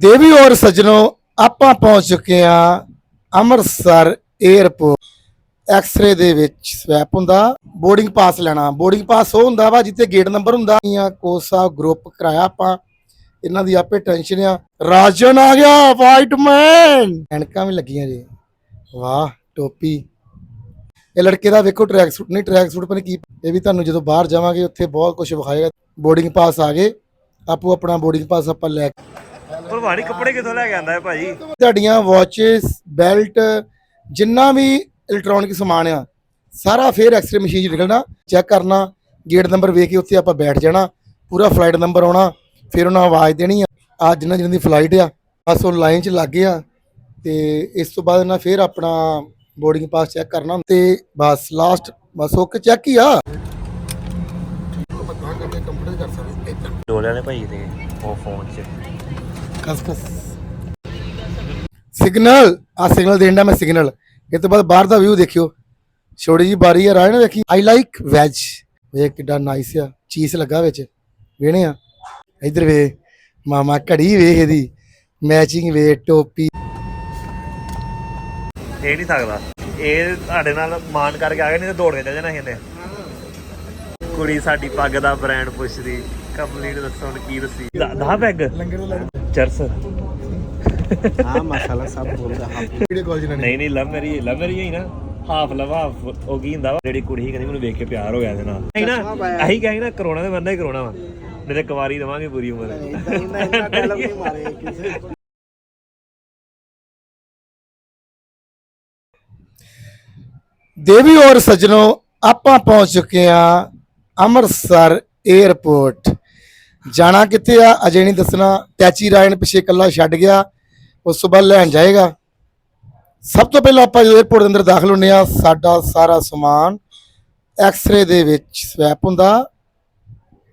ਦੇਵੀ ਔਰ ਸੱਜਣੋ, ਆਪਾਂ ਪਹੁੰਚ ਚੁੱਕੇ ਹਾਂ ਅੰਮ੍ਰਿਤਸਰ 에ਅਰਪੋਰਟ ਐਕਸ-ਰੇ ਦੇ ਵਿੱਚ ਸਵੈਪ ਹੁੰਦਾ ਬੋਰਡਿੰਗ ਪਾਸ ਲੈਣਾ। ਬੋਰਡਿੰਗ ਪਾਸ ਉਹ ਹੁੰਦਾ ਵਾ ਜਿੱਥੇ ਗੇਟ ਨੰਬਰ ਹੁੰਦਾ। ਜਾਂ ਕੋਚ ਗਰੁੱਪ ਕਰਾਇਆ ਆਪਾਂ। ਇਹਨਾਂ ਦੀ ਆਪੇ ਟੈਨਸ਼ਨ ਆ। ਰਾਜਨ ਆ ਗਿਆ ਵਾਈਟ ਮੈਨ ਐਨਕਾਂ ਵੀ ਲੱਗੀਆਂ ਜੀ। ਵਾਹ, ਟੋਪੀ। ਇਹ ਲੜਕੇ ਦਾ ਵੇਖੋ ਟਰੈਕ ਸੂਟ ਨਹੀਂ ਟਰੈਕ ਸੂਟ ਪਤਾ ਕੀ। ਇਹ ਵੀ ਤੁਹਾਨੂੰ ਜਦੋਂ ਬਾਹਰ ਜਾਵਾਂਗੇ, ਉੱਥੇ ਬਹੁਤ ਕੁਝ ਵਿਖਾਏਗਾ। ਬੋਰਡਿੰਗ ਪਾਸ ਆ ਗਏ। ਆਪੋ ਆਪਣਾ ਬੋਰਡਿੰਗ ਪਾਸ ਆਪਾਂ ਲੈ ਕੇ ਭਲਵਾਨੀ ਕੱਪੜੇ ਕਿੱਥੋਂ ਲੈ ਕੇ ਆਂਦਾ ਹੈ ਭਾਈ? ਤੁਹਾਡੀਆਂ ਵਾਚਸ ਬੈਲਟ ਜਿੰਨਾ ਵੀ ਇਲੈਕਟ੍ਰੋਨਿਕ ਸਮਾਨ ਆ ਸਾਰਾ ਫੇਰ ਐਕਸਰੇ ਮਸ਼ੀਨ 'ਚ ਨਿਕਲਣਾ ਚੈੱਕ ਕਰਨਾ ਗੇਟ ਨੰਬਰ ਵੇਖ ਕੇ ਉੱਥੇ ਆਪਾਂ ਬੈਠ ਜਾਣਾ ਪੂਰਾ ਫਲਾਈਟ ਨੰਬਰ ਆਉਣਾ ਫਿਰ ਉਹਨਾਂ ਆਵਾਜ਼ ਦੇਣੀ ਆ। ਆ ਜਿੰਨਾ ਜਿੰਨਾ ਦੀ ਫਲਾਈਟ ਆ ਬਸ ਉਹ ਲਾਈਨ 'ਚ ਲੱਗ ਗਿਆ ਤੇ ਇਸ ਤੋਂ ਬਾਅਦ ਇਹਨਾਂ ਫੇਰ ਆਪਣਾ ਬੋਰਡਿੰਗ ਪਾਸ ਚੈੱਕ ਕਰਨਾ ਤੇ bus last bus okay check ਹੀ ਆ। ਡੋਲਿਆਂ ਨੇ ਭਾਈ ਤੇ ਉਹ ਫੋਨ 'ਚ। ਕਸ ਕਸ ਸਿਗਨਲ ਆ ਸਿਗਨਲ ਦੇਣ ਮੈਂ ਸਿਗਨਲ ਇਹ ਤੋਂ ਬਾਅਦ ਬਾਹਰ ਦਾ ਵਿਊ ਦੇਖਿਓ। ਛੋਟੀ ਜੀ ਬਾਰੀ ਆ ਰਾਇ ਵੇਖੀ। ਆਈ ਲਾਈਕ ਵੈਜ ਵੇਖ ਕਿੱਡਾ ਨਾਈਸ ਆ। ਚੀਜ਼ ਲੱਗਾ ਵਿੱਚ। ਵੇਣੇ ਆ। ਇਧਰ ਵੇ ਮਾਮਾ ਘੜੀ ਵੇਖ ਇਹਦੀ। ਮੈਚਿੰਗ ਵੇ ਟੋਪੀ। ਇਹ ਨਹੀਂ ਸਕਦਾ। ਇਹ ਤੁਹਾਡੇ ਨਾਲ ਮਾਨ ਕਰਕੇ ਆ ਗਏ, ਨਹੀਂ ਤੇ ਦੌੜ ਕੇ ਚੱਲ ਜਾਣਾ ਇਹਨੇ ਕੁੜੀ ਸਾਡੀ ਪੱਗ ਦਾ ਬ੍ਰਾਂਡ ਪੁੱਛਦੀ। ਕੰਪਲੀਟ ਦੱਸੋ ਹੁਣ ਕੀ ਰਸੀ 10 ਪੈਗ? ਲੰਗਰ ਦਾ ਚਰਸ। ਹਾਂ ਮਸਾਲਾ ਸਭ ਬੋਲਦਾ ਹਾਂ। ਨਹੀਂ ਨਹੀਂ ਲਵ ਮੈਰੀ ਲਵ ਮੈਰੀ ਹੀ ਨਾ। ਹਾਫ ਲਵਾ ਉਹ ਕੀ ਹੁੰਦਾ ਜਿਹੜੀ ਕੁੜੀ ਹੀ ਕਹਿੰਦੀ ਮੈਨੂੰ ਵੇਖ ਕੇ ਪਿਆਰ ਹੋ ਗਿਆ ਇਹਦੇ ਨਾਲ। ਨਹੀਂ ਨਾ ਅਹੀ ਕਹੇ ਨਾ ਕਰੋਨਾ ਦੇ ਬੰਦਾ ਹੀ ਕਰੋਨਾ ਵਾ। ਨਹੀਂ ਕੁਵਾਰੀ ਦਵਾਂਗੇ ਪੂਰੀ ਉਮਰ। ਇੰਨਾ ਇੰਨਾ ਡੈਲਪ ਨਹੀਂ ਮਾਰੇ ਕਿਸੇ ਦੇਵੀ ਔਰ ਸਜਣੋ ਆਪਾਂ ਪਹੁੰਚ ਚੁੱਕੇ ਆ ਅੰਮ੍ਰਿਤਸਰ 에ਅਰਪੋਰਟ ਜਾਣਾ ਕਿੱਥੇ ਆ? ਅਜੇ ਨਹੀਂ ਦੱਸਣਾ। ਟੈਚੀ ਰਾਇਨ ਪਿੱਛੇ ਇਕੱਲਾ ਛੱਡ ਗਿਆ। ਉਸ ਤੋਂ ਬਾਅਦ ਲੈਣ ਜਾਏਗਾ। ਸਭ ਤੋਂ ਪਹਿਲਾਂ ਆਪਾਂ ਜਦੋਂ 에ਅਰਪੋਰਟ ਦੇ ਅੰਦਰ ਦਾਖਲ ਹੁੰਨੇ ਆ ਸਾਡਾ ਸਾਰਾ ਸਮਾਨ ਐਕਸ-ਰੇ ਦੇ ਵਿੱਚ ਸਵੈਪ ਹੁੰਦਾ।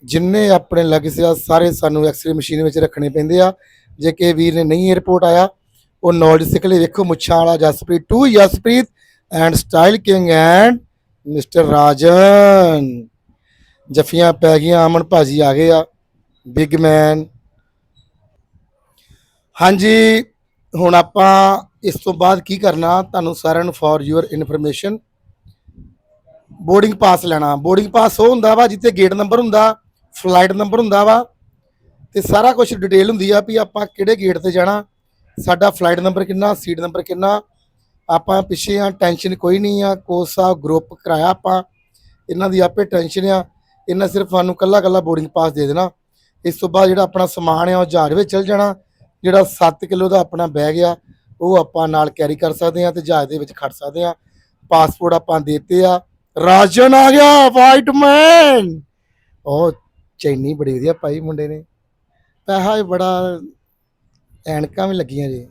ਜਿੰਨੇ ਆਪਣੇ ਲੱਗੇ ਸੀ ਸਾਰੇ ਸਾਨੂੰ ਐਕਸ-ਰੇ ਮਸ਼ੀਨ ਵਿੱਚ ਰੱਖਣੇ ਪੈਂਦੇ ਆ। ਜੇ ਕਿ ਵੀਰ ਨੇ ਨਹੀਂ 에ਅਰਪੋਰਟ ਆਇਆ, ਉਹ ਨੌਲੇਜ ਸਿੱਖ ਲਈ ਵੇਖੋ ਮੁੱਛਾਂ ਵਾਲਾ Jaspreet to Jaspreet and style king and mister Rajan. ਜਫੀਆਂ ਪੈ ਗਈਆਂ, ਅਮਨ ਭਾਜੀ ਆ ਗਏ ਆ। ਬਿਗ ਮੈਨ ਹਾਂਜੀ, ਹੁਣ ਆਪਾਂ ਇਸ ਤੋਂ ਬਾਅਦ ਕੀ ਕਰਨਾ, ਤੁਹਾਨੂੰ ਸਾਰਿਆਂ ਨੂੰ for your information boarding pass ਲੈਣਾ। ਬੋਰਡਿੰਗ ਪਾਸ ਉਹ ਹੁੰਦਾ ਵਾ ਜਿੱਥੇ ਗੇਟ ਨੰਬਰ ਹੁੰਦਾ ਫਲਾਈਟ ਨੰਬਰ ਹੁੰਦਾ ਵਾ, ਤੇ ਸਾਰਾ ਕੁਝ ਡਿਟੇਲ ਹੁੰਦੀ ਆ ਵੀ ਆਪਾਂ ਕਿਹੜੇ ਗੇਟ ਤੇ ਜਾਣਾ, ਸਾਡਾ ਫਲਾਈਟ ਨੰਬਰ ਕਿੰਨਾ ਸੀਟ ਨੰਬਰ ਕਿੰਨਾ। ਆਪਾਂ ਪਿੱਛੇ ਆ ਟੈਨਸ਼ਨ ਕੋਈ ਨਹੀਂ ਆ, ਕੋਚ ਸਾਹਿਬ ਗਰੁੱਪ ਕਰਾਇਆ ਆਪਾਂ। ਇਹਨਾਂ ਦੀ ਆਪੇ ਟੈਨਸ਼ਨ ਆ। ਇਹਨਾਂ ਸਿਰਫ ਸਾਨੂੰ ਕੱਲਾ ਕੱਲਾ ਬੋਰਡਿੰਗ ਪਾਸ ਦੇ ਦੇਣਾ। ਇਸ ਤੋਂ ਬਾਅਦ ਜਿਹੜਾ ਆਪਣਾ ਸਮਾਨ ਆ, ਉਹ ਜਹਾਜ਼ ਵਿੱਚ ਚਲ ਜਾਣਾ। ਜਿਹੜਾ 7 ਕਿਲੋ ਦਾ ਆਪਣਾ ਬੈਗ ਆ, ਉਹ ਆਪਾਂ ਨਾਲ ਕੈਰੀ ਕਰ ਸਕਦੇ ਆ ਤੇ ਜਹਾਜ਼ ਦੇ ਵਿੱਚ ਖੜ ਸਕਦੇ ਆ। ਪਾਸਪੋਰਟ ਆਪਾਂ ਦੇਤੇ ਆ। ਰਾਜਨ ਆ ਗਿਆ ਵਾਈਟ ਮੈਨ ਉਹ ਚੈਨੀ ਬੜੀ ਵਧੀਆ ਪਾਈ ਮੁੰਡੇ ਨੇ। ਪੈਸਾ ਵੀ ਬੜਾ, ਐਨਕਾਂ ਵੀ ਲੱਗੀਆਂ ਜੀ।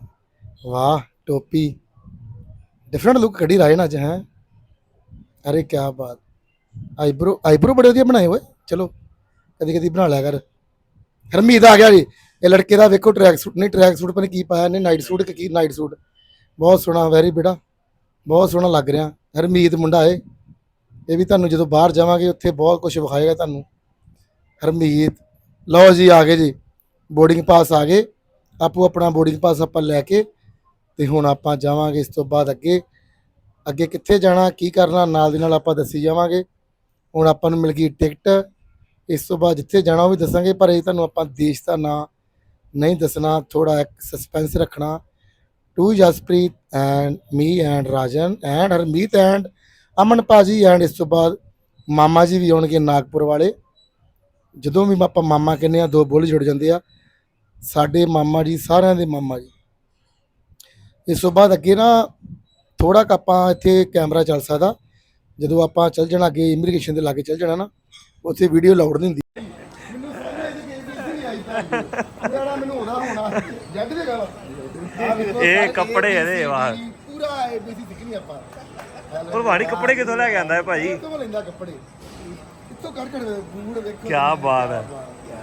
ਵਾਹ, ਟੋਪੀ। ਡਿਫਰੈਂਟ ਲੁੱਕ ਕੱਢੀ ਰਾਜਨ ਅੱਜ, ਹੈ। ਅਰੇ ਕੀ ਬਾਤ। ਆਈਬ੍ਰੋ ਆਈਬ੍ਰੋ ਬੜੇ ਵਧੀਆ ਬਣਾਏ ਹੋਏ। ਚਲੋ ਕਦੀ ਕਦੀ ਬਣਾ ਲਿਆ ਕਰ। ਹਰਮੀਤ ਆ ਗਿਆ ਜੀ। ਇਹ ਲੜਕੇ ਦਾ ਵੇਖੋ ਟਰੈਕ ਸੂਟ ਨਹੀਂ ਟਰੈਕ ਸੂਟ ਪਤਾ ਕੀ ਪਾਇਆ ਨੇ ਨਾਈਟ ਸੂਟ ਕਿ ਕੀ ਨਾਈਟ ਸੂਟ ਬਹੁਤ ਸੋਹਣਾ ਵੈਰੀ ਬੇਟਾ। ਬਹੁਤ ਸੋਹਣਾ ਲੱਗ ਰਿਹਾ। ਹਰਮੀਤ ਮੁੰਡਾ ਏ ਇਹ ਵੀ ਤੁਹਾਨੂੰ ਜਦੋਂ ਬਾਹਰ ਜਾਵਾਂਗੇ, ਉੱਥੇ ਬਹੁਤ ਕੁਝ ਵਿਖਾਏਗਾ ਤੁਹਾਨੂੰ। ਹਰਮੀਤ ਲਓ ਜੀ, ਆ ਗਏ ਜੀ। ਬੋਰਡਿੰਗ ਪਾਸ ਆ ਗਏ। ਆਪੋ ਆਪਣਾ ਬੋਰਡਿੰਗ ਪਾਸ ਆਪਾਂ ਲੈ ਕੇ ਤੇ ਹੁਣ ਆਪਾਂ ਜਾਵਾਂਗੇ ਇਸ ਤੋਂ ਬਾਅਦ ਅੱਗੇ। ਅੱਗੇ ਕਿੱਥੇ ਜਾਣਾ, ਕੀ ਕਰਨਾ, ਨਾਲ ਦੀ ਨਾਲ ਆਪਾਂ ਦੱਸੀ ਜਾਵਾਂਗੇ। ਹੁਣ ਆਪਾਂ ਨੂੰ ਮਿਲ ਗਈ ਟਿਕਟ ਇਸ ਤੋਂ ਬਾਅਦ ਜਿੱਥੇ ਜਾਣਾ ਉਹ ਵੀ ਦੱਸਾਂਗੇ, ਪਰ ਇਹ ਤੁਹਾਨੂੰ ਆਪਾਂ ਦੇਸ਼ ਦਾ ਨਾਂ ਨਹੀਂ ਦੱਸਣਾ ਥੋੜਾ ਇੱਕ ਸਸਪੈਂਸ ਰੱਖਣਾ। To Jaspreet and me and Rajan and Harmeet and Aman ਭਾਜੀ ਐਂਡ ਇਸ ਤੋਂ ਬਾਅਦ ਮਾਮਾ ਜੀ ਵੀ ਆਉਣਗੇ ਨਾਗਪੁਰ ਵਾਲੇ। ਜਦੋਂ ਵੀ ਆਪਾਂ ਮਾਮਾ ਕਹਿੰਦੇ ਆ ਦੋ ਬੋਲ ਜੁੜ ਜਾਂਦੇ ਆ। ਸਾਡੇ ਮਾਮਾ ਜੀ, ਸਾਰਿਆਂ ਦੇ ਮਾਮਾ ਜੀ। ਇਸ ਤੋਂ ਬਾਅਦ ਅੱਗੇ ਨਾ ਥੋੜਾ ਕੁ ਆਪਾਂ ਇੱਥੇ ਕੈਮਰਾ ਚੱਲ ਸਕਦਾ। ਜਦੋਂ ਆਪਾਂ ਚੱਲ ਜਾਣਾ, ਅੱਗੇ ਇਮੀਗ੍ਰੇਸ਼ਨ ਦੇ ਲਾਗੇ ਚੱਲ ਜਾਣਾ ਨਾ। ਉੱਥੇ ਵੀਡੀਓ ਲਾਉਡ ਨਹੀਂ ਹੁੰਦੀ। ਮੈਨੂੰ ਹੋਣਾ ਹੋਣਾ ਜੱਗ ਦੇ ਗੱਲ। ਇਹ ਕੱਪੜੇ ਇਹਦੇ ਵਾਹ ਪੂਰਾ ਏਬੀਸੀ ਸਿੱਖਣੀ ਆਪਾਂ। ਭਲਵਾਨੀ ਕੱਪੜੇ ਕਿੱਥੋਂ ਲੈ ਕੇ ਆਂਦਾ ਹੈ ਭਾਈ ਕਿੱਥੋਂ ਲੈਂਦਾ ਕੱਪੜੇ? ਕਿੱਥੋਂ ਕੱਢ ਕੱਢ ਬੂੜ ਵੇਖੋ। ਕੀ ਬਾਤ ਹੈ।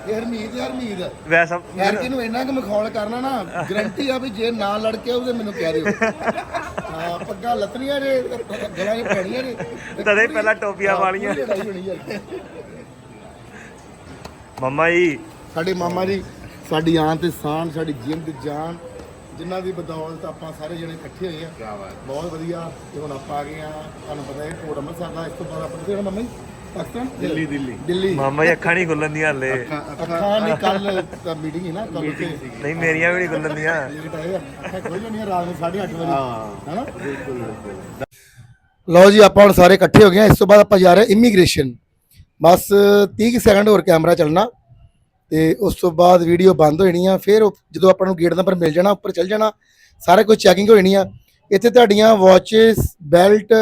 ਇਹ ਹਰਮੀਤ ਯਾਰ ਹਰਮੀਤ। ਵੈਸਾ ਯਾਰ ਕਿਨੂੰ ਇੰਨਾ ਕਿ ਮਖੌਲ ਕਰਨਾ ਨਾ ਗਰੰਟੀ ਆ ਵੀ ਜੇ ਨਾ ਲੜਕੇ ਉਹਦੇ ਮੈਨੂੰ ਕਹਿ ਦਿਓ। ਹਾਂ ਪੱਗਾਂ ਲੱਤਣੀਆਂ ਜੇ ਗਲਾਂ 'ਚ ਪੈਣੀਆਂ ਜੇ। ਤਦੇ ਪਹਿਲਾਂ ਟੋਪੀਆਂ ਵਾਲੀਆਂ। ਮੰਮਾ ਜੀ। ਸਾਡੇ ਮਾਮਾ ਜੀ ਸਾਡੀ ਆਨ ਤੇ ਸਾਨ ਸਾਡੀ ਜਿੰਦ ਜਾਨ ਜਿਨ੍ਹਾਂ ਦੀ ਬਦੌਲਤ ਆਪਾਂ ਸਾਰੇ ਜਣੇ ਇਕੱਠੇ ਹੋਏ ਆ। ਬਹੁਤ ਵਧੀਆ ਤੇ ਹੁਣ ਆਪਾਂ ਆ ਗਏ ਆ ਤੁਹਾਨੂੰ ਪਤਾ ਹੈ ਕੋਟ ਅੰਮ੍ਰਿਤਸਰ ਦਾ ਇਸ ਤੋਂ ਬਾਅਦ ਆਪਾਂ ਕਿਹੜੇ ਮੰਮੀ ਪਾਕਿਸਤਾਨ? ਦਿੱਲੀ ਦਿੱਲੀ। ਦਿੱਲੀ। ਮਾਮਾ ਜੀ ਅੱਖਾਂ ਨਹੀਂ ਖੁੱਲਣ ਦੀਆਂ ਹਲੇ। ਅੱਖਾਂ ਨਹੀਂ ਕੱਲ ਤਾਂ ਮੀਟਿੰਗ ਹੀ ਨਾ ਕੱਲ ਉੱਥੇ। ਨਹੀਂ ਮੇਰੀਆਂ ਵੀ ਨਹੀਂ ਖੁੱਲਣ ਦੀਆਂ। ਅੱਖਾਂ ਖੁੱਲ ਰਾਤ ਨੂੰ 8:30 ਵਜੇ। ਹਾਂ ਹੈਨਾ? ਲਓ ਜੀ ਆਪਾਂ ਹੁਣ ਸਾਰੇ ਇਕੱਠੇ ਹੋ ਗਏ ਆ ਇਸ ਤੋਂ ਬਾਅਦ ਆਪਾਂ ਜਾ ਰਹੇ ਇਮੀਗ੍ਰੇਸ਼ਨ ਬਸ 30 ਕੁ ਸੈਕਿੰਡ ਹੋਰ ਕੈਮਰਾ ਚੱਲਣਾ ਤੇ ਉਸ ਤੋਂ ਬਾਅਦ ਵੀਡੀਓ ਬੰਦ ਹੋ ਜਾਣੀ ਆ, ਫਿਰ ਉਹ- ਜਦੋਂ ਆਪਾਂ ਨੂੰ ਗੇਟ ਨੰਬਰ ਮਿਲ ਜਾਣਾ, ਉੱਪਰ ਚੱਲ ਜਾਣਾ, ਸਾਰਾ ਕੁਝ ਚੈਕਿੰਗ ਹੋ ਜਾਣੀ ਆ। ਇੱਥੇ ਤੁਹਾਡੀਆਂ ਵਾਚਸ ਬੈਲਟ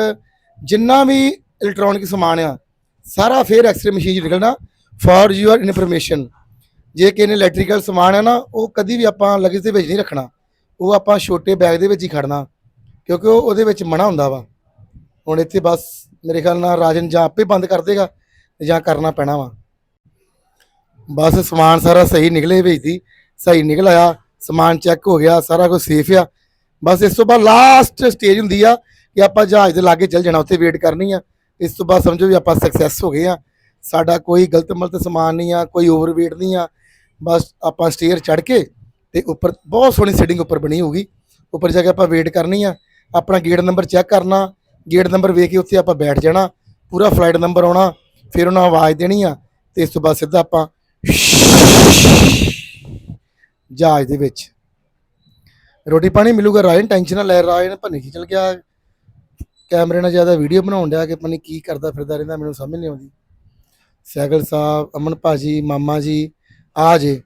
ਜਿੰਨਾ ਵੀ ਇਲੈਕਟ੍ਰੋਨਿਕ ਸਮਾਨ ਆ, ਸਾਰਾ ਫਿਰ ਐਕਸਰੇ ਮਸ਼ੀਨ 'ਚ ਨਿਕਲਣਾ ਫॉर ਯੂਅਰ ਇਨਫੋਰਮੇਸ਼ਨ ਜੇ ਕਿ ਇਹਨੇ ਇਲੈਕਟ੍ਰੀਕਲ ਸਮਾਨ ਹੈ ਨਾ, ਉਹ ਕਦੀ ਵੀ ਆਪਾਂ ਲਗੇਜ ਦੇ ਵਿੱਚ ਨਹੀਂ ਰੱਖਣਾ। ਉਹ ਆਪਾਂ ਛੋਟੇ ਬੈਗ ਦੇ ਵਿੱਚ ਹੀ ਖੜਨਾ ਕਿਉਂਕਿ ਉਹ ਉਹਦੇ ਵਿੱਚ ਮਣਾ ਹੁੰਦਾ ਵਾ। ਹੁਣ ਇੱਥੇ ਬਸ ਮੇਰੇ ਖਿਆਲ ਨਾਲ ਰਾਜਨ ਜਾਂ ਆਪੇ ਬੰਦ ਕਰ ਦੇਗਾ। ਜਾਂ ਕਰਨਾ ਪੈਣਾ ਵਾ। ਬਸ ਸਮਾਨ ਸਾਰਾ ਸਹੀ ਨਿਕਲੇ ਭੇਜਦੀ ਸਹੀ ਨਿਕਲ ਆਇਆ, ਸਮਾਨ ਚੈੱਕ ਹੋ ਗਿਆ, ਸਾਰਾ ਕੁਝ ਸੇਫ ਆ। ਬਸ ਇਸ ਤੋਂ ਬਾਅਦ ਲਾਸਟ ਸਟੇਜ ਹੁੰਦੀ ਆ ਕਿ ਆਪਾਂ ਜਹਾਜ਼ ਦੇ ਲਾਗੇ ਚੱਲ ਜਾਣਾ, ਉੱਥੇ ਵੇਟ ਕਰਨੀ ਆ। ਇਸ ਤੋਂ ਬਾਅਦ ਸਮਝੋ ਵੀ ਆਪਾਂ ਸਕਸੈਸ ਹੋ ਗਏ ਆ। ਸਾਡਾ ਕੋਈ ਗਲਤ ਮਲਤ ਸਮਾਨ ਨਹੀਂ ਆ, ਕੋਈ ਓਵਰਵੇਟ ਨਹੀਂ ਆ। ਬਸ ਆਪਾਂ ਸਟੇਅਰ ਚੜ ਕੇ ਤੇ ਉੱਪਰ ਬਹੁਤ ਸੋਹਣੀ ਸੀਟਿੰਗ ਉੱਪਰ ਬਣੀ ਹੋਊਗੀ। ਉੱਪਰ ਜਾ ਕੇ ਆਪਾਂ ਵੇਟ ਕਰਨੀ ਆ। ਆਪਣਾ ਗੇਟ ਨੰਬਰ ਚੈੱਕ ਕਰਨਾ। ਗੇਟ ਨੰਬਰ ਵੇਖ ਕੇ ਉੱਥੇ ਆਪਾਂ ਬੈਠ ਜਾਣਾ। ਪੂਰਾ ਫਲਾਈਟ ਨੰਬਰ ਆਉਣਾ। ਫਿਰ ਉਹਨਾਂ ਆਵਾਜ਼ ਦੇਣੀ ਆ ਤੇ ਇਸ ਤੋਂ ਬਾਅਦ ਸਿੱਧਾ ਆਪਾਂ ਜਹਾਜ਼ ਦੇ ਵਿੱਚ। ਰੋਟੀ ਪਾਣੀ ਮਿਲੂਗਾ ਰਾਇਨ ਟੈਨਸ਼ਨ ਨਾ ਲੈ ਰਾਇਨ ਭੰਨੀ ਖਿਚਲ ਗਿਆ। ਕੈਮਰੇ ਨਾਲ ਜ਼ਿਆਦਾ ਵੀਡੀਓ ਬਣਾਉਣ ਡਿਆ ਕਿ ਪਤਾ ਨਹੀਂ ਕੀ ਕਰਦਾ ਫਿਰਦਾ ਰਹਿੰਦਾ, ਮੈਨੂੰ ਸਮਝ ਨਹੀਂ ਆਉਂਦੀ। ਸੈਗਲ ਸਾਹਿਬ, ਅਮਨ ਭਾਜੀ, ਮਾਮਾ ਜੀ, ਆ ਜੇ।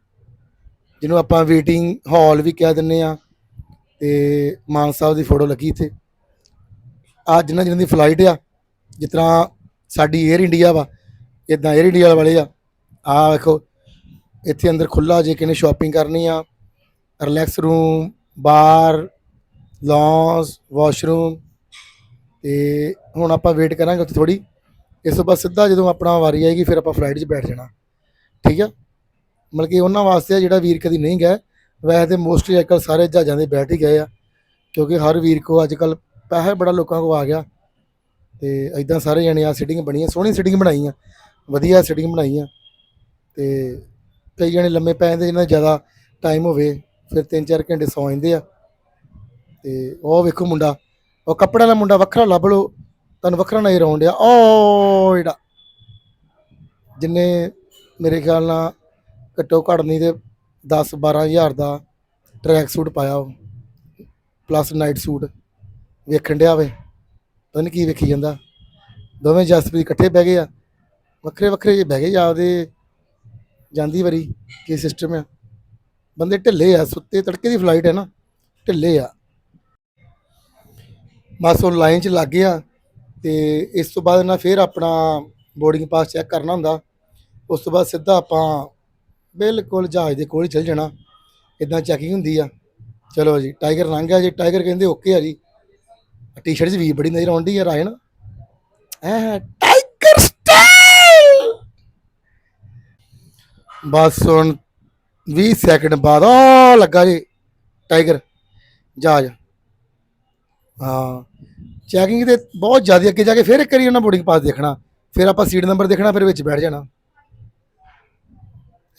ਜਿਹਨੂੰ ਆਪਾਂ ਵੇਟਿੰਗ ਹਾਲ ਵੀ ਕਹਿ ਦਿੰਨੇ ਆ। ਤੇ ਮਾਨ ਸਾਹਿਬ ਦੀ ਫੋਟੋ ਲੱਗੀ ਇੱਥੇ। ਆ ਜਿਨ੍ਹਾਂ ਜਿਨ੍ਹਾਂ ਦੀ ਫਲਾਈਟ ਆ, ਜਿਸ ਤਰ੍ਹਾਂ ਸਾਡੀ 에ਅਰ ਇੰਡੀਆ ਵਾ ਇਦਾਂ 에ਅਰ ਇੰਡੀਆ ਵਾਲੇ ਆ। ਆ ਵੇਖੋ, ਇੱਥੇ ਅੰਦਰ ਖੁੱਲਾ ਜੇ ਕਿਨੇ ਸ਼ਾਪਿੰਗ ਕਰਨੀ ਆ। Relax room bar lawns washroom ਤੇ ਹੁਣ ਆਪਾਂ ਵੇਟ ਕਰਾਂਗੇ ਉੱਥੇ ਥੋੜੀ ਇਸ ਤੋਂ ਬਾਅਦ ਸਿੱਧਾ ਜਦੋਂ ਆਪਣਾ ਵਾਰੀ ਆਏਗੀ, ਫਿਰ ਆਪਾਂ ਫਲਾਈਟ 'ਚ ਬੈਠ ਜਾਣਾ। ਠੀਕ ਆ? ਮਤਲਬ ਕਿ ਉਹਨਾਂ ਵਾਸਤੇ ਜਿਹੜਾ ਵੀਰ ਕਦੀ ਨਹੀਂ ਗਿਆ, ਵੈਸੇ ਤੇ ਮੋਸਟਲੀ ਅੱਜਕੱਲ ਸਾਰੇ ਜਹਾਜ਼ਾਂ ਦੇ ਬੈਠ ਹੀ ਗਏ ਆ। ਕਿਉਂਕਿ ਹਰ ਵੀਰ ਕੋ ਅੱਜਕੱਲ ਪੈਸਾ ਬੜਾ ਲੋਕਾਂ ਕੋ ਆ ਗਿਆ। ਤੇ ਐਦਾਂ ਸਾਰੇ ਜਣੇ ਆ ਸਿਟਿੰਗ ਬਣੀ ਆ ਸੋਹਣੀ ਸਿਟਿੰਗ ਬਣਾਈ ਆ, ਵਧੀਆ ਸਿਟਿੰਗ ਬਣਾਈ ਆ ਤੇ ਕਈ ਜਣੇ ਲੰਮੇ ਪੈ ਜਾਂਦੇ ਜਿਹਨਾਂ ਦਾ ਜ਼ਿਆਦਾ ਟਾਈਮ ਹੋਵੇ, ਫਿਰ 3-4 ਘੰਟੇ ਸੌਂ ਜਾਂਦੇ ਆ। ਤੇ ਉਹ ਵੇਖੋ ਮੁੰਡਾ, ਉਹ ਕੱਪੜਾ ਵਾਲਾ ਮੁੰਡਾ ਵੱਖਰਾ ਲੱਭ ਲਓ, ਤੁਹਾਨੂੰ ਵੱਖਰਾ ਨਹੀਂ ਆਉਣ ਡਿਆ ਓ ਜਿਹੜਾ ਜਿੰਨੇ ਮੇਰੇ ਖਿਆਲ ਨਾਲ ਘੱਟੋ ਘੱਟ ਨਹੀਂ ਤੇ 10 12000 ਦਾ ਟਰੈਕ ਸੂਟ ਪਾਇਆ ਉਹ ਪਲੱਸ ਨਾਈਟ ਸੂਟ ਵੇਖਣ ਡਿਆ ਵੇ। ਪਤਾ ਨਹੀਂ ਕੀ ਵੇਖੀ ਜਾਂਦਾ। ਦੋਵੇਂ ਜਸਪ੍ਰੀਤ ਇਕੱਠੇ ਬਹਿ ਗਏ ਆ। ਵੱਖਰੇ ਵੱਖਰੇ ਜੇ ਬਹਿ ਗਏ ਆਪਦੇ ਜਾਂਦੀ ਵਾਰੀ ਕੀ ਸਿਸਟਮ ਆ। ਬੰਦੇ ਢਿੱਲੇ ਆ, ਸੁੱਤੇ ਤੜਕੇ ਦੀ ਫਲਾਈਟ ਹੈ ਨਾ, ਢਿੱਲੇ ਆ। ਬਸ ਉਹ ਲਾਈਨ 'ਚ ਲੱਗ ਗਿਆ ਤੇ ਇਸ ਤੋਂ ਬਾਅਦ ਨਾ ਫਿਰ ਆਪਣਾ ਬੋਰਡਿੰਗ ਪਾਸ ਚੈੱਕ ਕਰਨਾ ਹੁੰਦਾ। ਉਸ ਤੋਂ ਬਾਅਦ ਸਿੱਧਾ ਆਪਾਂ ਬਿਲਕੁਲ ਜਹਾਜ਼ ਦੇ ਕੋਲ ਹੀ ਚੱਲ ਜਾਣਾ। ਇਦਾਂ ਚੈਕਿੰਗ ਹੁੰਦੀ ਆ। ਚਲੋ ਜੀ ਟਾਈਗਰ ਲੰਘ ਗਿਆ ਜੀ ਟਾਈਗਰ ਕਹਿੰਦੇ ਓਕੇ ਆ ਜੀ। ਟੀ-ਸ਼ਰਟ 'ਚ ਵੀ ਬੜੀ ਨਜ਼ਰ ਆਉਂਦੀ ਆ ਰਾਇਨ ਐ ਟਾਈਗਰ ਸਟਾਈਲ ਬਸ ਹੁਣ 20 ਸੈਕਿੰਡ ਬਾਅਦ ਆ ਲੱਗਾ ਜੀ ਟਾਈਗਰ ਜਹਾਜ਼। ਹਾਂ ਚੈਕਿੰਗ ਤੇ ਬਹੁਤ ਜ਼ਿਆਦਾ ਅੱਗੇ ਜਾ ਕੇ ਫਿਰ ਇੱਕ ਵਾਰੀ ਉਹਨਾਂ ਬੋਰਡਿੰਗ ਪਾਸ ਦੇਖਣਾ। ਫਿਰ ਆਪਾਂ ਸੀਟ ਨੰਬਰ ਦੇਖਣਾ ਫਿਰ ਵਿੱਚ ਬੈਠ ਜਾਣਾ।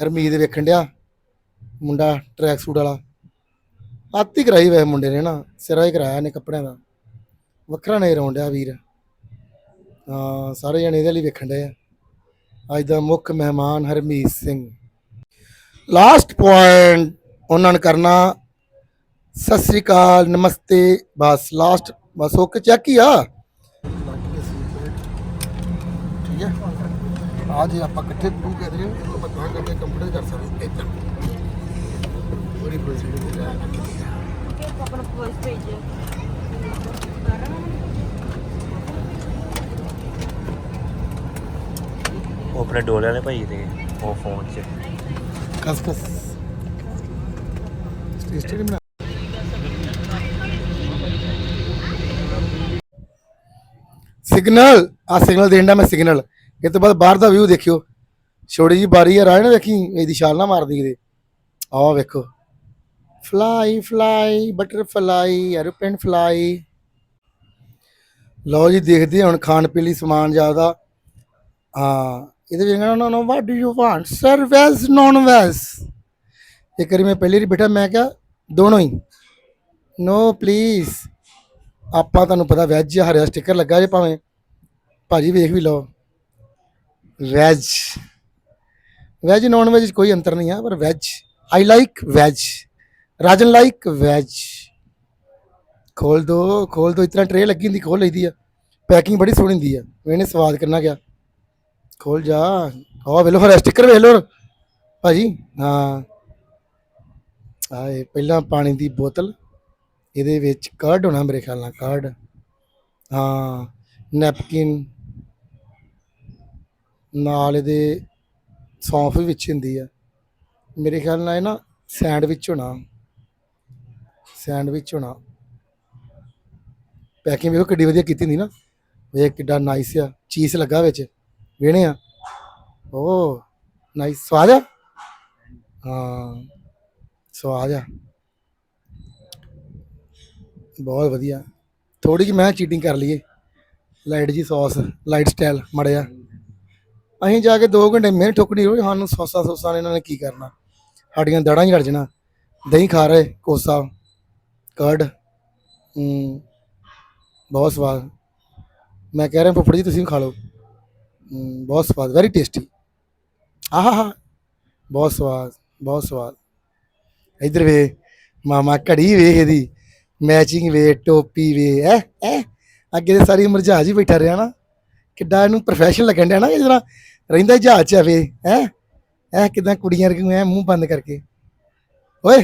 ਹਰਮੀਤ ਵੇਖਣ ਡਿਆ ਮੁੰਡਾ ਟਰੈਕ ਸੂਟ ਵਾਲਾ। ਆਤੀ ਕਰਾਈ ਵੈ ਮੁੰਡੇ ਨੇ ਨਾ ਸਿਰਾ ਹੀ ਕਰਾਇਆ ਨੇ ਕੱਪੜਿਆਂ ਦਾ। ਵੱਖਰਾ ਨਹੀਂ ਰੌਣ ਡਿਆ ਵੀਰ। ਹਾਂ, ਸਾਰੇ ਜਣੇ ਇਹਦੇ ਲਈ ਵੇਖਣ ਡਏ ਆ। ਅੱਜ ਦਾ ਮੁੱਖ ਮਹਿਮਾਨ ਹਰਮੀਤ ਸਿੰਘ। ਲਾਸਟ ਪੁਆਇੰਟ ਉਹਨਾਂ ਨੇ ਕਰਨਾ। ਸਤਿ ਸ੍ਰੀ ਅਕਾਲ, ਨਮਸਤੇ। Bus last bus, okay check ਹੀ ਆ। ਠੀਕ ਹੈ। ਆ ਜੇ ਆਪਾਂ ਇਕੱਠੇ ਟੂ ਕਰ ਰਹੇ ਹਾਂ ਆਪਾਂ ਤਾਂ ਕਰਕੇ ਕੰਪਲੀਟ ਕਰ ਸਕਦੇ। ਇੱਧਰ। ਬੜੀ ਪ੍ਰੋਸੀਜਰ ਹੈ ਆਪਣਾ ਵੌਇਸ ਭੇਜਿਓ ਉਹ ਆਪਣੇ ਡੋਲੇ ਵਾਲੇ ਭਾਈ ਦੇ, ਉਹ ਫੋਨ 'ਚ। ਕਸ ਕਸ। ਟੇਸਟੀ ਨਹੀਂ ਸਿਗਨਲ ਆ ਸਿਗਨਲ ਦੇਣ ਦਾ ਮੈਂ ਸਿਗਨਲ। ਇਹ ਤੋਂ ਬਾਅਦ ਬਾਹਰ ਦਾ ਵਿਊ ਦੇਖਿਓ। ਛੋਟੀ ਜੀ ਬਾਰੀ ਆ ਰਾਇਣ ਵੇਖੀ ਇਹਦੀ ਛਾਲ ਨਾ ਮਾਰਦੀ ਕਿਤੇ। ਆਹ ਵੇਖੋ। Fly fly butterfly aeroplane fly ਲਓ ਜੀ, ਦੇਖਦੇ ਹਾਂ ਹੁਣ ਖਾਣ ਪੀਣ ਲਈ ਸਮਾਨ ਜ਼ਿਆਦਾ। ਹਾਂ। ਇਹਦੇ ਵਿੱਚ ਕਹਿੰਦਾ no no what do you want? Sir, veg, non veg? ਇੱਕ ਵਾਰੀ ਮੈਂ ਪਹਿਲੀ ਵਾਰੀ ਬੈਠਾ, ਮੈਂ ਕਿਹਾ, ਦੋਨੋਂ ਹੀ। ਨੋ ਪਲੀਜ਼ ਆਪਾਂ ਤੁਹਾਨੂੰ ਪਤਾ, ਵੈਜ ਹਰਿਆ ਸਟicker ਲੱਗਾ ਜੇ ਭਾਵੇਂ। ਭਾਜੀ, ਵੇਖ ਵੀ ਲਓ। ਵੈਜ। ਵੈਜ, ਨੌਨ ਵੈਜ ਕੋਈ ਅੰਤਰ ਨਹੀਂ ਆ, ਪਰ veg. I like veg. Rajan like veg. ਖੋਲ ਦੋ ਖੋਲ ਦੋ। ਇਤਨਾ ਟਰੇ ਲੱਗੀ ਹੁੰਦੀ, ਖੋਲ ਲਈਦੀ ਆ। ਪੈਕਿੰਗ ਬੜੀ ਸੋਹਣੀ ਹੁੰਦੀ ਆ। ਮੈਨੇ ਸਵਾਦ ਕਰਨਾ ਗਿਆ ਖੋਲ ਜਾ। ਆਹ ਵੇਲੋ ਫਿਰ ਸਟicker ਵੇਖ ਲਓ ਭਾਜੀ, ਹਾਂ। ਆਏ ਪਹਿਲਾਂ ਪਾਣੀ ਦੀ ਬੋਤਲ, ਇਹਦੇ ਵਿੱਚ ਕਾਰਡ ਹੋਣਾ ਮੇਰੇ ਖਿਆਲ ਨਾਲ ਕਾਰਡ ਹਾਂ ਨੈਪਕਿਨ ਨਾਲ ਇਹਦੇ ਸੌਂਫ ਵੀ ਵਿੱਚ ਹੁੰਦੀ ਆ। ਮੇਰੇ ਖਿਆਲ ਨਾਲ ਇਹ ਨਾ ਸੈਂਡਵਿਚ ਹੋਣਾ। ਸੈਂਡਵਿਚ ਹੋਣਾ। ਪੈਕਿੰਗ ਵੇਖੋ ਕਿੱਡੀ ਵਧੀਆ ਕੀਤੀ ਹੁੰਦੀ ਨਾ। ਵੇਖ ਕਿੱਡਾ ਨਾਈਸ ਆ। ਚੀਜ਼ ਲੱਗਾ ਵਿੱਚ। ਵੇਣੇ ਆ। ਓ ਨਾਈਸ ਸਵਾਦ ਆ? ਹਾਂ, ਸਵਾਦ ਆ। ਬਹੁਤ ਵਧੀਆ। ਥੋੜੀ ਜਿਹੀ ਮੈਂ ਚੀਟਿੰਗ ਕਰ ਲਈਏ। ਲਾਈਟ ਜੀ ਸੌਸ ਲਾਈਟ ਸਟਾਈਲ ਮੜਿਆ ਅਸੀਂ ਜਾ ਕੇ 2 ਘੰਟੇ ਮਿਹਨਤ ਠੋਕਣੀ ਰੋਜ਼ ਸਾਨੂੰ ਸੌਸਾ ਸੌਸਾਂ ਨੇ, ਇਹਨਾਂ ਨੇ ਕੀ ਕਰਨਾ? ਸਾਡੀਆਂ ਦੜਾਂ ਹੀ ਲੜ ਜਾਣਾ। ਦਹੀਂ ਖਾ ਰਹੇ, ਕੋਸਾ, ਕਰਡ। ਹੂੰ, ਬਹੁਤ ਸਵਾਦ। ਮੈਂ ਕਹਿ ਰਿਹਾ, ਫੁੱਫੜ ਜੀ, ਤੁਸੀਂ ਵੀ ਖਾ ਲਓ। ਬਹੁਤ ਸਵਾਦ ਵੈਰੀ ਟੇਸਟੀ ਆਹਾ ਹਾ ਬਹੁਤ ਸਵਾਦ ਬਹੁਤ ਸਵਾਦ। ਇਧਰ ਵੇ, ਮਾਮਾ ਘੜੀ ਵੇਖ ਇਹਦੀ ਮੈਚਿੰਗ ਵੇ, ਟੋਪੀ ਵੇ, ਐ ਐ। ਅੱਗੇ ਤੇ ਸਾਰੀ ਉਮਰ ਜਹਾਜ਼ ਹੀ ਬੈਠਾ ਰਿਹਾ ਨਾ। ਕਿੱਡਾ ਇਹਨੂੰ ਪ੍ਰੋਫੈਸ਼ਨ ਲੱਗਣ ਡਿਆ ਨਾ ਜਿਸ ਤਰ੍ਹਾਂ ਰਹਿੰਦਾ ਜਹਾਜ਼ 'ਚ ਆਵੇ ਵੇ ਹੈ ਐ ਕਿਦਾਂ ਕੁੜੀਆਂ ਵਰਗੂ ਐ, ਮੂੰਹ ਬੰਦ ਕਰਕੇ। ਓਏ,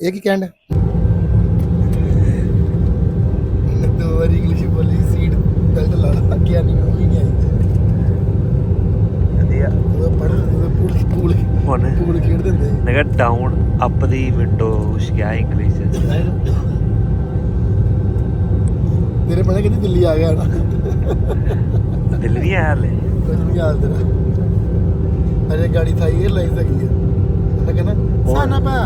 ਇਹ ਕੀ ਕਹਿਣ ਡਿਆ ਦੋ ਵਾਰੀ ਇੰਗਲਿਸ਼ ਬੋਲੀ ਸੀਟ ਬੈਲਟ ਲਾ ਲਾ ਅੱਗੇ ਨਹੀਂ ਉਹ ਵੀ ਨਹੀਂ ਆਈ ਵਧੀਆ ਉਹ ਪੜ ਉਹ ਪੂਲ ਪੂਲ ਹੁਣ ਪੂਲ ਖੇਡਦੇ ਹੁੰਦੇ ਨਗਾ ਡਾਊਨ ਅਪ ਦੀ ਵਿੰਡੋ ਗਿਆ ਇੰਗਲਿਸ਼ ਤੇਰੇ ਬਣੇ ਕਿਤੇ ਦਿੱਲੀ ਆ ਗਿਆ ਨਾ। ਦਿਲ ਨਹੀਂ ਆਇਆ ਹਲੇ। ਕੁਝ ਨਹੀਂ ਯਾਦ ਤੇਰਾ। ਅਰੇ ਗਾੜੀ ਥਾਈ ਇਹ ਲਈ ਸਕੀ ਹੈ ਉਹਨੇ ਕਹਿੰਦਾ ਸਾਨਾ ਪਾ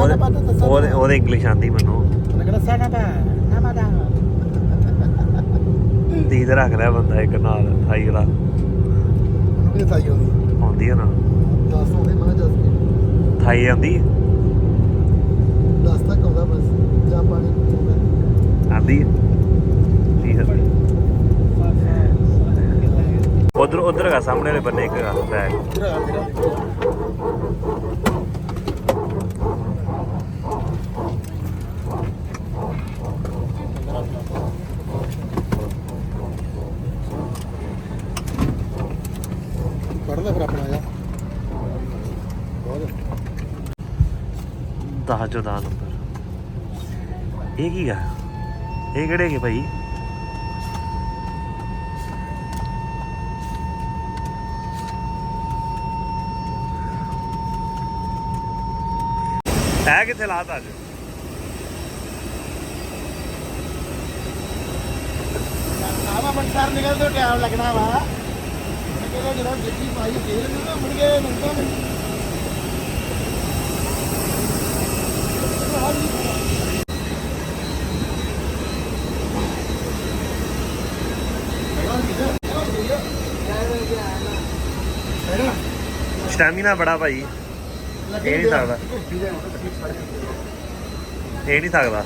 ਉਹਦੇ ਕਾਨਾ ਪਾ ਤਾਂ ਉਹਦੇ ਉਹਦੇ ਇੰਗਲਿਸ਼ ਆਂਦੀ ਮੈਨੂੰ। ਉਹਨੇ ਕਹਿੰਦਾ ਸਾਨਾ ਪਾ ਨਾਮਾ ਦਾ ਦੀਦ ਰੱਖ ਲਿਆ ਬੰਦਾ ਇੱਕ ਨਾਲ ਥਾਈ ਵਾਲਾ। ਉਹਨੂੰ ਵੀ ਥਾਈ ਆਉਂਦੀ? ਆਉਂਦੀ ਹੈ ਨਾ। ਦੱਸ ਉਹਦੇ ਮਾਂ ਜਸ ਕੇ। ਥਾਈ ਆਉਂਦੀ ਦੱਸ ਤੱਕ ਆਉਂਦਾ ਬਸ ਜਾ ਪਾਣੀ ਪੀਂਦਾ ਆਂਦੀ ਉਧਰ ਉਧਰ ਹੈਗਾ ਸਾਹਮਣੇ ਵਾਲੇ ਬੰਨੇ ਇੱਕ ਹੈਗਾ। ਬੈਗ ਤੇਰਾ ਤੇਰਾ ਪੜ ਲੈ ਫਿਰ ਆਪਣਾ ਜਾ ਬਹੁਤ 10 ਚੋਂ 10 ਨੰਬਰ ਇਹ ਕੀ ਗਾ ਇਹ ਕਿਹੜੇ ਹੈਗੇ ਭਾਈ? ਹੈ ਕਿੱਥੇ ਲਾਤਾ ਅੱਜ? ਆਵਾ ਮਨਸਾਰ ਨਿਕਲ ਟਾਈਮ ਲੱਗਣਾ ਵਾ। ਕਿਹੜਾ ਜਿਹੜਾ ਗੱਡੀ ਪਾਈ ਫੇਰ ਨਾ ਮੁੜ ਗਏ ਮਿੰਟਾਂ ਵਿੱਚ ਸਟੈਮੀਨਾ ਬੜਾ ਭਾਈ। ਇਹ ਨਹੀਂ ਸਕਦਾ। ਇਹ ਨਹੀਂ ਸਕਦਾ।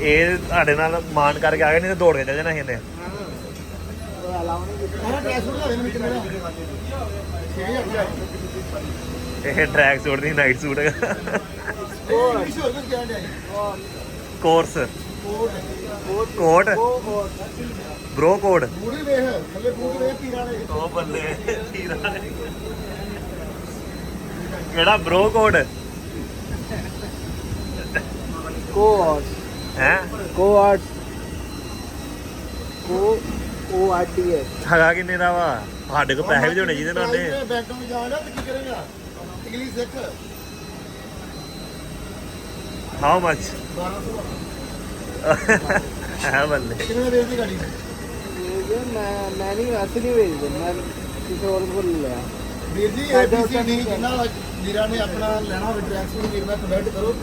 ਇਹ ਤੁਹਾਡੇ ਨਾਲ ਮਾਨ ਕਰਕੇ ਆ ਗਏ, ਨਹੀਂ ਤੇ ਦੌੜ ਕੇ ਚੱਲ ਜਾਣਾ ਸੀ ਇਹਨੇ। ਇਹ ਟਰੈਕ ਸੂਟ ਨਹੀਂ ਨਾਈਟ ਸੂਟ ਹੈਗਾ ਕੋਰਸ ਕੋਟ ਬ੍ਰੋ ਕੋਟ ਪੂਰੀ ਵੇਖ ਥੱਲੇ ਬੂਟ ਵੇਖ ਪੀਰਾਂ ਨੇ ਉਹ ਬੰਦੇ ਪੀਰਾਂ ਨੇ ਕਿਹੜਾ ਬ੍ਰੋ ਕੋਟ ਕੋਟ ਹੈ? ਕੋਟ ਕੋ ਉਹ ਆਰਟੀ ਹੈ ਹੈਗਾ ਕਿੰਨੇ ਦਾ ਵਾ? ਸਾਡੇ ਕੋਲ ਪੈਸੇ ਵੀ ਹੋਣੇ ਜਿਹਦੇ ਨਾਲ ਨੇ ਬੈਂਕ ਨੂੰ ਜਾਣਾ ਤੇ ਕੀ ਕਰੇਗਾ? English Sikh. ਹਾਊ ਮਚ 1200 ਹਾਂ ਬੱਲੇ। ਕਿੰਨੇ ਦੇ ਦੀ ਗੱਡੀ ਮੈਂ ਮੈਂ ਨਹੀਂ ਵੈਸੇ ਨਹੀਂ ਵੇਚਦੇ। ਮੈਂ ਕਿਸੇ ਹੋਰ ਕੋਲ ਲਿਆ। ਵੀਰ ਜੀ ਏਬੀਸੀਡੀ ਜਿੰਨਾ ਵੀਰਾਂ ਨੇ ਆਪਣਾ ਲੈਣਾ ਹੋਵੇ ਟ੍ਰੈਕਸ ਨੂੰ ਵੀਰ ਨਾਲ ਕਨਵਰਟ ਕਰੋ।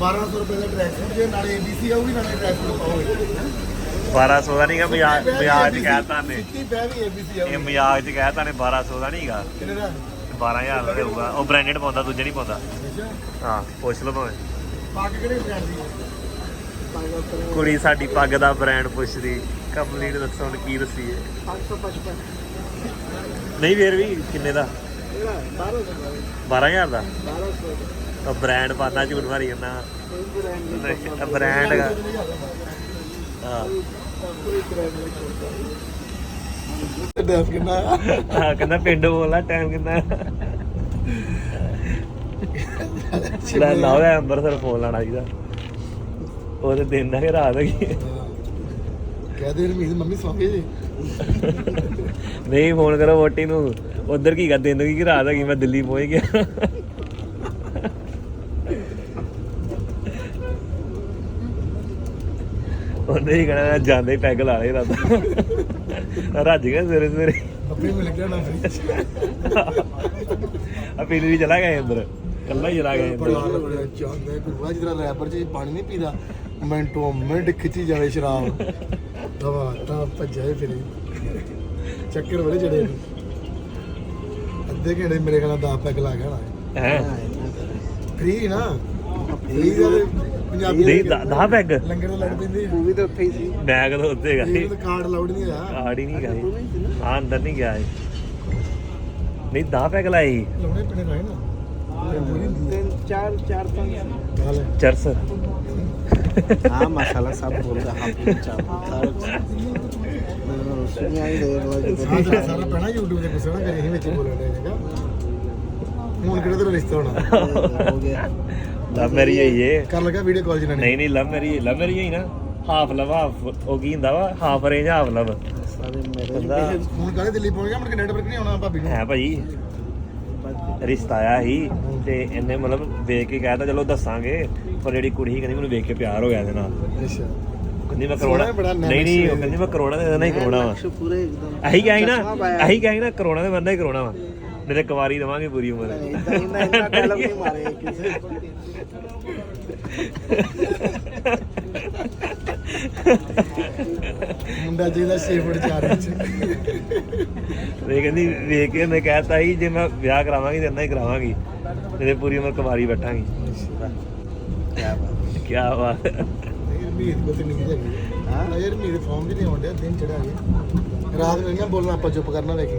1200 ਰੁਪਏ ਦਾ ਟ੍ਰੈਕਸ ਜੇ ਨਾਲੇ ਏਬੀਸੀ ਆਊਗੀ ਨਾਲੇ ਟ੍ਰੈਕਸ ਨੂੰ ਪਾਓਗੇ 1200 ਦਾ ਨਹੀਂਗਾ ਮਜ਼ਾਕ ਮਜ਼ਾਕ ਚ ਕਹਿਤਾ ਨੇ। ਪੈ ਵੀ ਇਹ ਮਜ਼ਾਕ ਚ ਕਹਿਤਾ ਨੇ 1200 ਦਾ ਨਹੀਂਗਾ ਕਿੰਨੇ ਦਾ 12000 ਦਾ ਦੇਊਗਾ ਉਹ ਬ੍ਰਾਂਡਡ ਪਾਉਂਦਾ ਦੂਜੇ ਨਹੀਂ ਪਾਉਂਦਾ। ਹਾਂ ਪੁੱਛ ਲਓ ਭਾਵੇਂ। ਪੱਗ ਕਿਹੜੇ ਬ੍ਰਾਂਡ ਦੀ ਕੁੜੀ ਸਾਡੀ ਪੱਗ ਦਾ ਬ੍ਰਾਂਡ ਪੁੱਛਦੀ। ਕੰਪਲੀਟ ਦੱਸੋ ਹੁਣ ਕੀ ਦੱਸੀਏ 555 ਨਹੀਂ ਫੇਰ ਵੀ ਕਿੰਨੇ ਦਾ? ਇਹਦਾ 1200 12000 ਦਾ 1200 ਉਹ ਬ੍ਰਾਂਡ ਪਾਣਾ ਝੂਠ ਮਾਰੀ ਜਾਂਦਾ। ਕੋਈ ਬ੍ਰਾਂਡ ਨਹੀਂ ਬ੍ਰਾਂਡ ਹੈਗਾ। ਹਾਂ। ਦੱਸ ਕਿੰਨਾ? ਆ? ਹਾਂ ਕਹਿੰਦਾ ਪਿੰਡ ਬੋਲਾ ਟਾਈਮ ਕਿੰਨਾ? ਲੈ ਲਾਓ ਇਹ ਅੰਮ੍ਰਿਤਸਰ ਫੋਨ ਲਾਣਾ ਚਾਹੀਦਾ ਉਹ ਤੇ ਦਿਨ ਦਾ ਕਿ ਰਾਤ ਹੈਗੀ ਕਹਿ ਦੇ ਰਮੀਤ ਮੰਮੀ ਸੌਂ ਗਏ ਜੀ। ਨਹੀਂ ਫੋਨ ਕਰੋ ਵੋਟੀ ਨੂੰ। ਉਧਰ ਕੀ ਕਰ ਦਿਨ ਕਿ ਰਾਤ ਹੈਗੀ ਮੈਂ ਦਿੱਲੀ ਪਹੁੰਚ ਗਿਆ। ਉਹਨੇ ਹੀ ਕਹਣਾ ਜਾਂਦੇ ਪੈਗ ਲਾ ਲਏ ਰਾਤ ਰੱਜ ਗਿਆ ਸਵੇਰੇ ਸਵੇਰੇ। ਅੱਪੇ ਮਿਲ ਗਿਆ ਨਾ ਫਰੀ। ਆ ਪੀਲੀ ਵੀ ਚਲਾ ਗਿਆ ਅੰਦਰ। ਕੱਲਾ ਹੀ ਚਲਾ ਗਿਆ ਅੰਦਰ। ਚਾਹੁੰਦਾ ਗੁਰੂਆ ਜਿਹੜਾ ਰੈਪਰ ਚ ਪਾਣੀ ਨਹੀਂ ਪੀਦਾ ਮਿੰਟੋ ਮਿੰਟ ਖਿੱਚੀ ਜਾਵੇ ਸ਼ਰਾਬ। ਦਵਾ ਤਾਂ ਭੱਜਿਆ ਫਿਰੇ। ਚੱਕਰ ਬੜੇ ਜੜੇ ਅੱਧੇ ਘੰਟੇ ਮੇਰੇ ਕੋਲ 10 ਪੈਗ ਲਾ ਗਿਆ ਨਾ ਹੈ? ਫ੍ਰੀ ਨਾ? ਫ੍ਰੀ ਪੰਜਾਬੀ ਨਹੀਂ 10 ਪੈਗ ਲੰਗਰ ਦਾ ਲੜ ਪੈਂਦੇ ਆ। ਮੂਵੀ ਤਾਂ ਉੱਥੇ ਹੀ ਸੀ। ਬੈਗ ਤਾਂ ਉੱਤੇ ਗਾ ਇਹ ਤਾਂ ਕਾਰਡ ਲਾਉਡ ਨਹੀਂ ਆ ਕਾਰਡ ਹੀ ਨਹੀਂ ਗਾ ਹਾਂ ਅੰਦਰ ਨਹੀਂ ਗਿਆ ਨਹੀਂ 10 ਪੈਗ ਲਾਏ ਲਾਉਣੇ ਪੈਣੇ ਰਾਏ ਨਾ। ਤਿੰਨ ਚਾਰ ਚਾਰ ਪੰਜ। ਚਰਸ। ਹਾਂ ਮਸਾਲਾ ਸਭ ਬੋਲਦਾ ਹਾਂ ਚਾਰ ਸਾਰਾ ਪੈਣਾ YouTube ਤੇ ਪੁੱਛਣਾ ਕਰੀ ਹੀ ਵਿੱਚ ਬੋਲਣਾ ਹੈਗਾ ਹੁਣ ਕਿਹੜਾ ਤੇਰਾ ਰਿਸ਼ਤਾ ਹੋਣਾ? ਹੋ ਗਿਆ। ਲਵ ਮੈਰੀ ਹੋਈ ਏ। ਕਰ ਲਗਾ ਵੀਡੀਓ ਕਾਲ ਜਨਾਨੀ। ਨਹੀਂ ਨਹੀਂ ਲਵ ਮੈਰੀ ਲਵ ਮੈਰੀ ਹੋਈ ਨਾ। ਹਾਫ ਲਵ ਹਾਫ ਉਹ ਕੀ ਹੁੰਦਾ ਵਾ? ਹਾਫ ਰੇਂਜ ਹਾਫ ਲਵ ਰਿਸ਼ਤਾ ਆਇਆ ਸੀ ਤੇ ਇਹਨੇ ਮਤਲਬ ਵੇਖ ਕੇ ਕਹਿਤਾ ਚਲੋ ਦੱਸਾਂਗੇ। ਪਰ ਜਿਹੜੀ ਕੁੜੀ ਸੀ ਕਹਿੰਦੀ ਮੈਨੂੰ ਵੇਖ ਕੇ ਪਿਆਰ ਹੋ ਗਿਆ ਇਹਦੇ ਨਾਲ। ਅੱਛਾ। ਮੈਂ ਕਰੋਨਾ ਨਹੀਂ ਨਹੀਂ ਉਹ ਕਹਿੰਦੀ ਮੈਂ ਕਰੋਨਾ ਦੇ ਦੇਣਾ ਹੀ ਕਰੋਨਾ ਵਾ। ਅਹੀ ਕਹੀ ਨਾ ਅਹੀ ਕਹੀ ਨਾ ਕਰੋਨਾ ਦੇ ਬੰਦਾ ਹੀ ਕਰੋਨਾ ਵਾ। ਨਹੀਂ ਤੇ ਕੁਵਾਰੀ ਰਵਾਂਗੇ ਪੂਰੀ ਉਮਰ। ਇਦਾਂ ਹੀ ਮੈਂ 6 ਫੁੱਟ 4 ਇੰਚ। ਵੇ ਕਹਿੰਦੀ ਵੇਖ ਕੇ ਮੈਂ ਕਹਤਾ ਸੀ ਜੇ ਮੈਂ ਵਿਆਹ ਕਰਾਵਾਂਗੀ ਤੇ ਇੰਨਾ ਹੀ ਕਰਾਵਾਂਗੀ ਤੇਰੇ ਪੂਰੀ ਉਮਰ ਕੁਵਾਰੀ ਬੈਠਾਂਗੀ। ਕੀ ਬਾਤ। ਕੀ ਬਾਤ ਮੀਰ ਕੋ ਤੇ ਜਾਈ ਹਾਂ ਯਾਰ ਫਾਰਮ ਵੀ ਨਹੀਂ ਆਉਂਦੇ ਦਿਨ ਚੜਾ ਗਏ ਰਾਤ ਨੂੰ ਇਹਨਾਂ ਬੋਲਣਾ ਆਪਾਂ ਚੁੱਪ ਕਰਨਾ ਲੈ ਕੇ